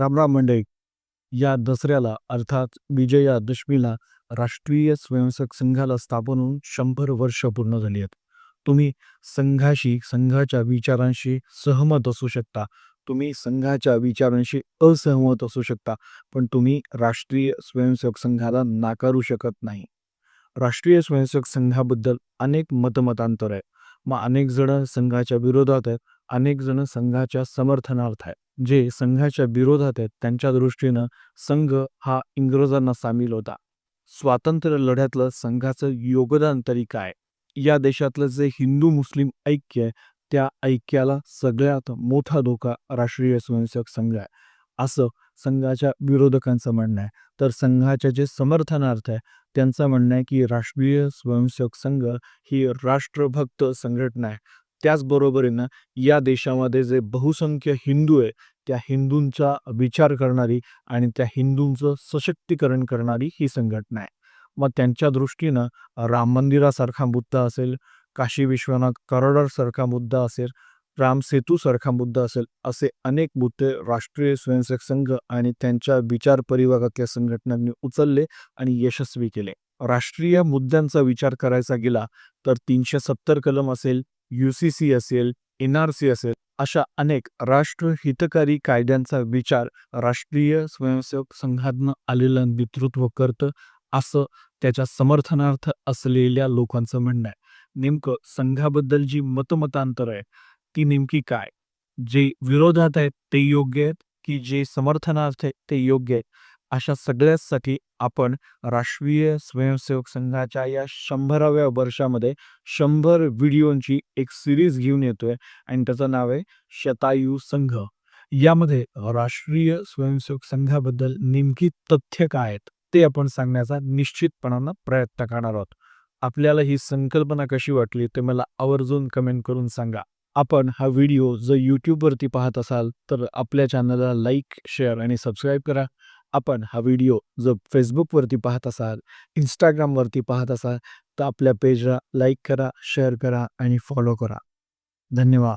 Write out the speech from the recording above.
रामराम मंडळी या दसऱ्याला अर्थात विजयादशमीला राष्ट्रीय स्वयंसेवक संघाला स्थापन होऊन शंभर वर्ष पूर्ण झाली आहेत. तुम्ही संघाशी संघाच्या विचारांशी सहमत असू शकता. तुम्ही संघाच्या विचारांशी असहमत असू शकता पण तुम्ही राष्ट्रीय स्वयंसेवक संघाला नाकारू शकत नाही. राष्ट्रीय स्वयंसेवक संघाबद्दल अनेक मतमतांतर आहे. मग अनेक जण संघाच्या विरोधात आहेत अनेक जण संघाच्या समर्थनार्थ आहेत. जे संघाच्या विरोधात आहेत त्यांच्या दृष्टीनं संघ हा इंग्रजांना सामील होता. स्वातंत्र्य लढ्यातलं संघाचं योगदान तरी काय? या देशातलं जे हिंदू मुस्लिम ऐक्य आहे त्या ऐक्याला सगळ्यात मोठा धोका राष्ट्रीय स्वयंसेवक संघ आहे. असं संघाच्या विरोधकांचं म्हणणं आहे. तर संघाच्या जे समर्थनार्थ आहे त्यांचं म्हणणं आहे की राष्ट्रीय स्वयंसेवक संघ ही राष्ट्रभक्त संघटना आहे. त्याचबरोबरीनं या देशामध्ये जे बहुसंख्य हिंदू आहे त्या हिंदूंचा विचार करणारी आणि त्या हिंदूंचं सशक्तीकरण करणारी ही संघटना आहे. मग त्यांच्या दृष्टीनं राम मंदिरासारखा मुद्दा असेल काशी विश्वनाथ कॉरिडॉरसारखा मुद्दा असेल राम सेतूसारखा मुद्दा असेल असे अनेक मुद्दे राष्ट्रीय स्वयंसेवक संघ आणि त्यांच्या विचार परिवारातल्या संघटनांनी उचलले आणि यशस्वी केले. राष्ट्रीय मुद्द्यांचा विचार करायचा गेला तर तीनशे सत्तर कलम असेल यू सी सी असेल एन आर सी असेल अशा अनेक राष्ट्र हितकारी कायद्यांचा विचार राष्ट्रीय स्वयंसेवक संघातनं आलेलं नेतृत्व करतं असं त्याच्या समर्थनार्थ असलेल्या लोकांचं म्हणणं आहे. नेमकं संघाबद्दल जी मतमतांतर आहे ती नेमकी काय? जे विरोधात आहेत ते योग्य आहेत की जे समर्थनार्थ आहेत ते योग्य आहेत? अशा सगळ्यासाठी आपण राष्ट्रीय स्वयंसेवक संघाच्या या शंभराव्या वर्षामध्ये शंभर व्हिडिओंची एक सिरीज घेऊन येतोय आणि त्याचं नाव आहे शतायू संघ. यामध्ये राष्ट्रीय स्वयंसेवक संघाबद्दल नेमकी तथ्य काय आहेत ते आपण सांगण्याचा निश्चितपणानं प्रयत्न करणार आहोत. आपल्याला ही संकल्पना कशी वाटली ते मला आवर्जून कमेंट करून सांगा. आपण हा व्हिडिओ जर यूट्यूबवरती पाहत असाल तर आपल्या चॅनलला लाईक शेअर आणि सबस्क्राईब करा. आपण हा व्हिडिओ जर फेसबुकवरती पाहत असाल इंस्टाग्रामवरती पाहत असाल तर आपल्या पेजला लाईक करा शेअर करा आणि फॉलो करा. धन्यवाद.